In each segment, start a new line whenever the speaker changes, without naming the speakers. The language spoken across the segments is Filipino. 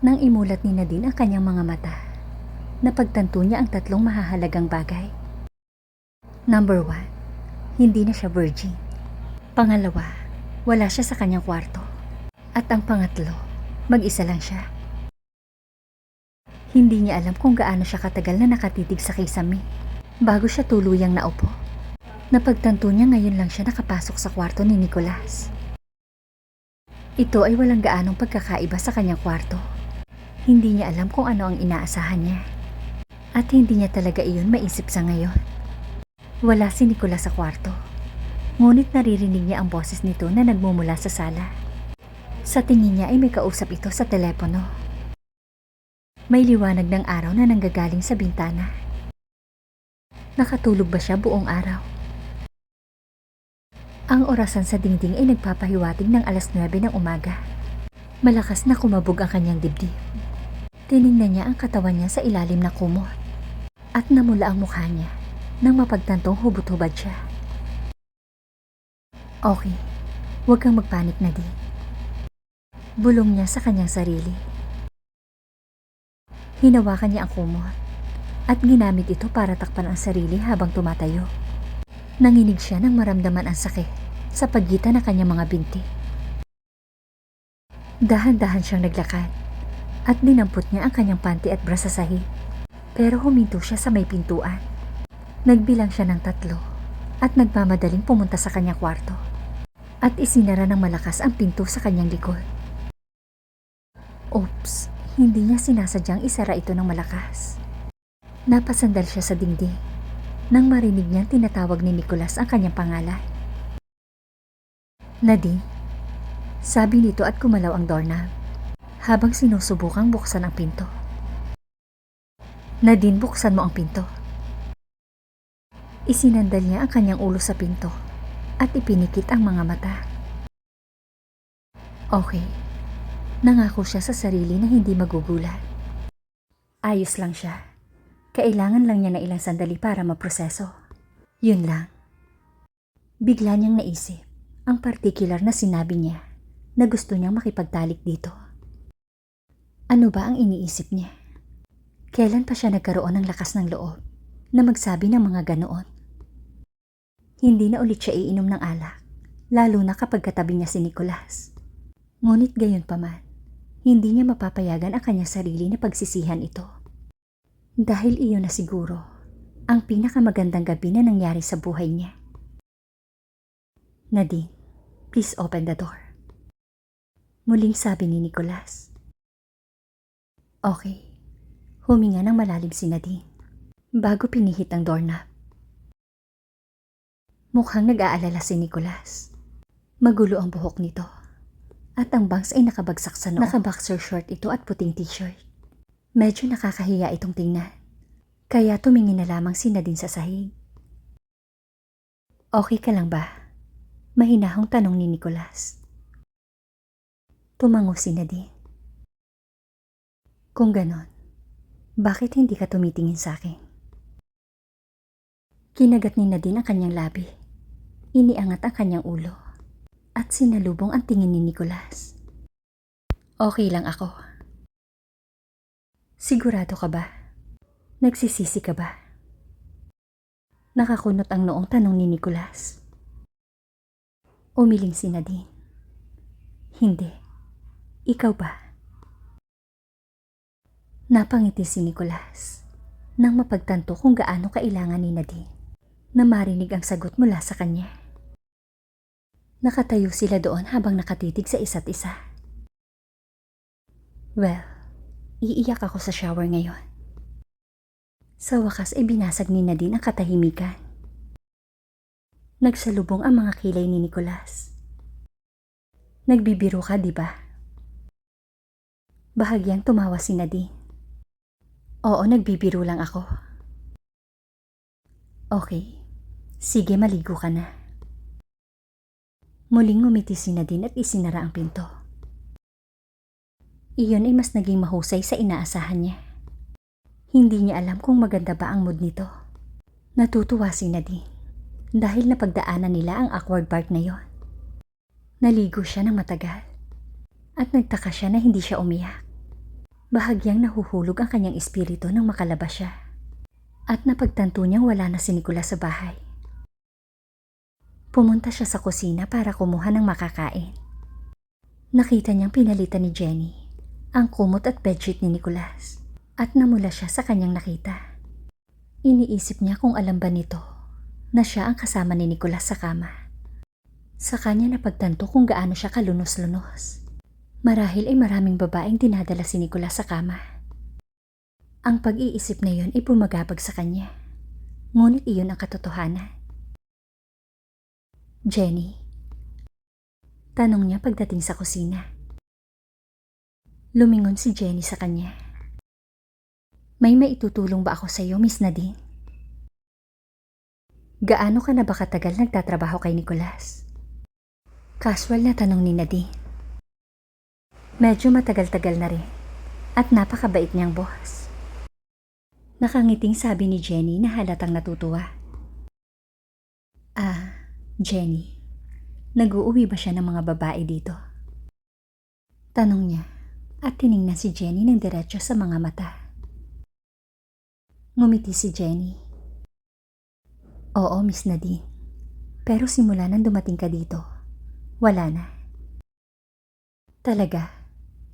Nang imulat ni Nadine ang kanyang mga mata, napagtanto niya ang tatlong mahahalagang bagay. Number one, hindi na siya virgin. Pangalawa, wala siya sa kanyang kwarto. At ang pangatlo, mag-isa lang siya. Hindi niya alam kung gaano siya katagal na nakatitig sa kisame bago siya tuluyang naupo. Napagtanto niya ngayon lang siya nakapasok sa kwarto ni Nicolas. Ito ay walang gaanong pagkakaiba sa kanyang kwarto. Hindi niya alam kung ano ang inaasahan niya. At hindi niya talaga iyon maisip sa ngayon. Wala si Nicolas sa kwarto. Ngunit naririnig niya ang boses nito na nagmumula sa sala. Sa tingin niya ay may kausap ito sa telepono. May liwanag ng araw na nanggagaling sa bintana. Nakatulog ba siya buong araw? Ang orasan sa dingding ay nagpapahiwatig ng alas 9 ng umaga. Malakas na kumabog ang kanyang dibdib. Tiningnan niya ang katawan niya sa ilalim na kumot. At namula ang mukha niya nang mapagtantong hubot-hubad siya. Okay, huwag kang magpanik na din. Bulong niya sa kanyang sarili. Hinawakan niya ang kumot at ginamit ito para takpan ang sarili habang tumatayo. Nanginig siya nang maramdaman ang sakit sa pagitan ng kanyang mga binti. Dahan-dahan siyang naglakad at dinampot niya ang kanyang panty at bra sa sahig. Pero huminto siya sa may pintuan. Nagbilang siya ng tatlo at nagmamadaling pumunta sa kanyang kwarto. At isinara ng malakas ang pinto sa kanyang likod. Oops, hindi niya sinasadyang isara ito ng malakas. Napasandal siya sa dingding nang marinig niyang tinatawag ni Nicholas ang kanyang pangalan. Nadine, sabi nito at kumalaw ang doorknob habang sinusubukang buksan ang pinto. Nadine, buksan mo ang pinto. Isinandal niya ang kanyang ulo sa pinto at ipinikit ang mga mata. Okay, nangako siya sa sarili na hindi magugulat. Ayos lang siya. Kailangan lang niya na ilang sandali para maproseso. Yun lang. Bigla niyang naisip ang particular na sinabi niya na gusto niyang makipagtalik dito. Ano ba ang iniisip niya? Kailan pa siya nagkaroon ng lakas ng loob na magsabi ng mga ganoon? Hindi na ulit siya iinom ng alak, lalo na kapag katabi niya si Nicolas. Ngunit gayon pa man, hindi niya mapapayagan ang kanyang sarili na pagsisihan ito. Dahil iyon na siguro ang pinakamagandang gabi na nangyari sa buhay niya. Nadine, please open the door. Muling sabi ni Nicolas. Okay. Huminga ng malalim si Nadine bago pinihit ang doorknob. Mukhang nag-aalala si Nicolas. Magulo ang buhok nito. At ang bangs ay nakabagsak sa noo. Naka-boxer short ito at puting t-shirt. Medyo nakakahiya itong tingnan. Kaya tumingin na lamang si Nadine sa sahig. Okay ka lang ba? Mahinahong tanong ni Nicolas. Tumango si Nadine. Kung ganon, bakit hindi ka tumitingin sa akin? Kinagat ni Nadine ang kanyang labi. Iniangat ang kanyang ulo. At sinalubong ang tingin ni Nicolas. Okay lang ako. Sigurado ka ba? Nagsisisi ka ba? Nakakunot ang noong tanong ni Nicolas. Umiling si Nadine. Hindi. Ikaw ba? Napangiti si Nicolas nang mapagtanto kung gaano kailangan ni Nadine na marinig ang sagot mula sa kanya. Nakatayo sila doon habang nakatitig sa isa't isa. Well, iiyak ako sa shower ngayon. Sa wakas ay binasag ni Nadine ang katahimikan. Nagsalubong ang mga kilay ni Nicolas. Nagbibiro ka, di ba? Bahagyang tumawa si Nadine. Oo, nagbibiro lang ako. Okay. Sige, maligo ka na. Muling ngumiti si Nadine at isinara ang pinto. Iyon ay mas naging mahusay sa inaasahan niya. Hindi niya alam kung maganda ba ang mood nito. Natutuwa si Nadine dahil napagdaanan nila ang awkward part na yon. Naligo siya ng matagal at nagtaka siya na hindi siya umiyak. Bahagyang nahuhulog ang kanyang espiritu nang makalabas siya. At napagtanto niyang wala na si Nicolas sa bahay. Pumunta siya sa kusina para kumuha ng makakain. Nakita niyang pinalitan ni Jenny ang kumot at bedsheet ni Nicolas at namula siya sa kanyang nakita. Iniisip niya kung alam ba nito na siya ang kasama ni Nicolas sa kama. Sa kanya napagtanto kung gaano siya kalunos-lunos. Marahil ay maraming babaeng dinadala si Nicolas sa kama. Ang pag-iisip na yun ay bumagabag sa kanya. Ngunit iyon ang katotohanan. Jenny. Tanong niya pagdating sa kusina. Lumingon si Jenny sa kanya. May maitutulong ba ako sa iyo, Miss Nadine? Gaano ka na ba katagal nagtatrabaho kay Nicolas? Casual na tanong ni Nadine. Medyo matagal-tagal na rin at napakabait niyang boss. Nakangiting sabi ni Jenny na halatang natutuwa. Ah, Jenny, nag-uuwi ba siya ng mga babae dito? Tanong niya at tiningnan si Jenny ng diretso sa mga mata. Ngumiti si Jenny. Oo, Miss Nadine. Pero simula nang dumating ka dito, wala na. Talaga,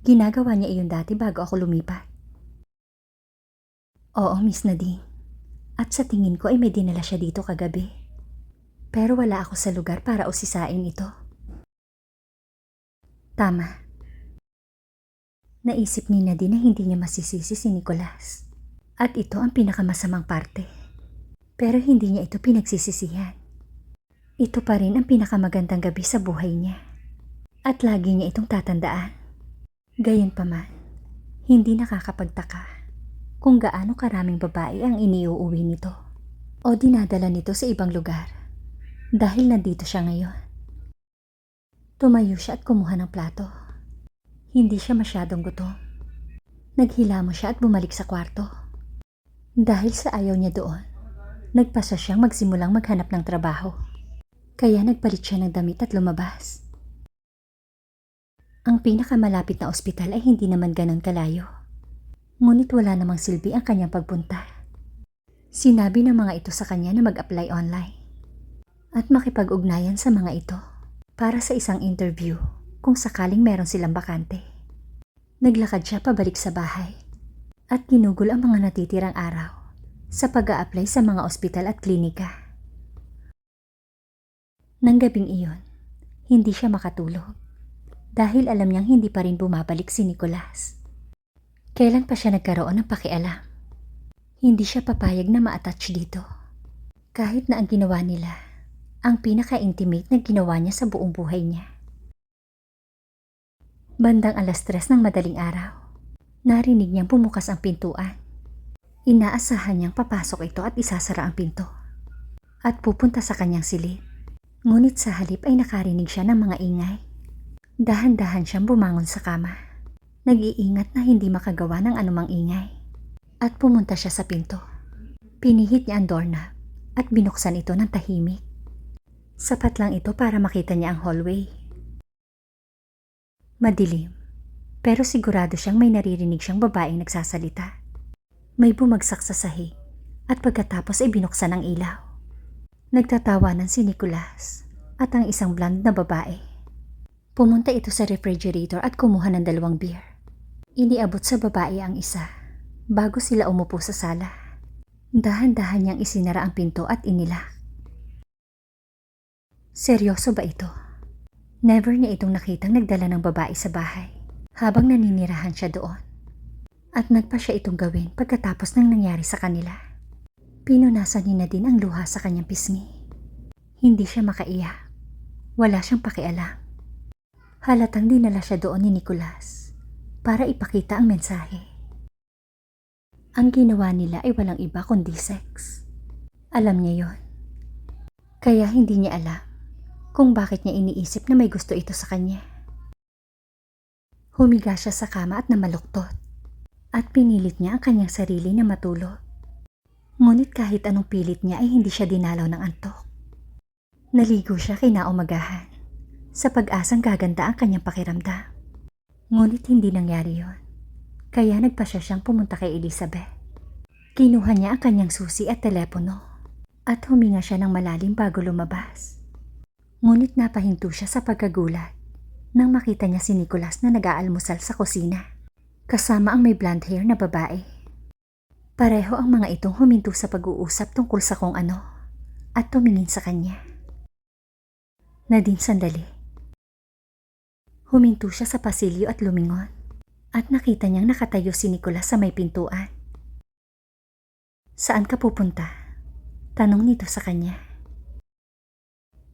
ginagawa niya iyon dati bago ako lumipat. Oo, Miss Nadine. At sa tingin ko ay may dinala siya dito kagabi. Pero wala ako sa lugar para usisain ito. Tama. Naisip ni Nadine na hindi niya masisisi si Nicolas. At ito ang pinakamasamang parte. Pero hindi niya ito pinagsisisihan. Ito pa rin ang pinakamagandang gabi sa buhay niya. At lagi niya itong tatandaan. Gayunpaman, hindi nakakapagtaka kung gaano karaming babae ang iniuuwi nito o dinadala nito sa ibang lugar dahil nandito siya ngayon. Tumayo siya at kumuha ng plato. Hindi siya masyadong gutom. Naghilamo siya at bumalik sa kwarto. Dahil sa ayaw niya doon, nagpasa siyang magsimulang maghanap ng trabaho. Kaya nagpalit siya ng damit at lumabas. Ang pinakamalapit na ospital ay hindi naman ganon kalayo. Ngunit wala namang silbi ang kanyang pagpunta. Sinabi ng mga ito sa kanya na mag-apply online at makipag-ugnayan sa mga ito para sa isang interview kung sakaling meron silang bakante. Naglakad siya pabalik sa bahay at ginugol ang mga natitirang araw sa pag apply sa mga ospital at klinika. Nang gabing iyon, hindi siya makatulog dahil alam niyang hindi pa rin bumabalik si Nicolas. Kailan pa siya nagkaroon ng pakialam? Hindi siya papayag na ma-attach dito. Kahit na ang ginawa nila, ang pinaka-intimate na ginawa niya sa buong buhay niya. Bandang alas tres ng madaling araw, narinig niyang bumukas ang pintuan. Inaasahan niyang papasok ito at isasara ang pinto. At pupunta sa kanyang silid. Ngunit sa halip ay nakarinig siya ng mga ingay. Dahan-dahan siyang bumangon sa kama. Nag-iingat na hindi makagawa ng anumang ingay. At pumunta siya sa pinto. Pinihit niya ang doorknob at binuksan ito ng tahimik. Sapat lang ito para makita niya ang hallway. Madilim, pero sigurado siyang may naririnig siyang babaeng nagsasalita. May bumagsak sa sahig at pagkatapos ay binuksan ang ilaw. Nagtatawanan si Nicolas at ang isang blonde na babae. Pumunta ito sa refrigerator at kumuha ng dalawang beer. Iniabot sa babae ang isa bago sila umupo sa sala. Dahan-dahan niyang isinara ang pinto at inilak. Seryoso ba ito? Never niya itong nakitang nagdala ng babae sa bahay habang naninirahan siya doon. At nagpa siya itong gawin pagkatapos ng nangyari sa kanila. Pinunasan ni Nadine ang luha sa kanyang pisngi. Hindi siya makaiyak. Wala siyang pakialam. Halatang dinala siya doon ni Nicolas para ipakita ang mensahe. Ang ginawa nila ay walang iba kundi sex. Alam niya yon. Kaya hindi niya alam kung bakit niya iniisip na may gusto ito sa kanya. Humiga siya sa kama at namaluktot at pinilit niya ang kanyang sarili na matulog. Ngunit kahit anong pilit niya ay hindi siya dinalaw ng antok. Naligo siya kinaumagahan sa pag-asang gaganda ang kanyang pakiramdam. Ngunit hindi nangyari yon. Kaya nagpa siya siyang pumunta kay Elizabeth. Kinuha niya ang kanyang susi at telepono at huminga siya ng malalim bago lumabas. Ngunit napahinto siya sa pagkagulat nang makita niya si Nicholas na nag-aalmusal sa kusina kasama ang may blonde hair na babae. Pareho ang mga itong huminto sa pag-uusap tungkol sa kung ano at tumingin sa kanya. Nadine sandali. Huminto siya sa pasilyo at lumingon at nakita niyang nakatayo si Nicholas sa may pintuan. Saan ka pupunta? Tanong nito sa kanya.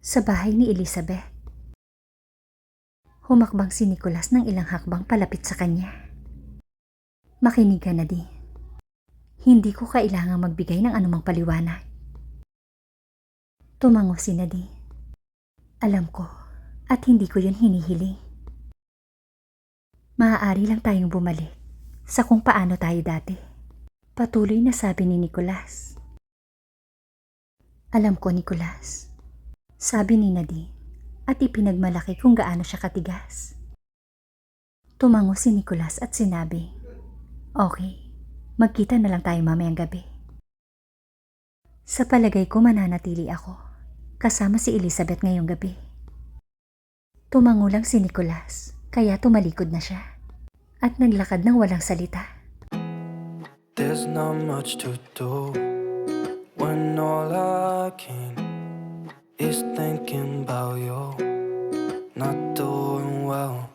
Sa bahay ni Elizabeth. Humakbang si Nicholas ng ilang hakbang palapit sa kanya. Makinig ka na di. Hindi ko kailangang magbigay ng anumang paliwanag. Tumango si Nadine. Alam ko at hindi ko yun hinihiling. Maaari lang tayong bumalik sa kung paano tayo dati. Patuloy na sabi ni Nicholas. Alam ko, Nicholas. Sabi ni Nadine at ipinagmalaki kung gaano siya katigas. Tumango si Nicholas at sinabi, Okay, magkita na lang tayo mamayang gabi. Sa palagay ko mananatili ako, kasama si Elizabeth ngayong gabi. Tumango lang si Nicholas, kaya tumalikod na siya. At naglakad ng walang salita.
There's not much to do when all I can is thinking about you. Not doing well,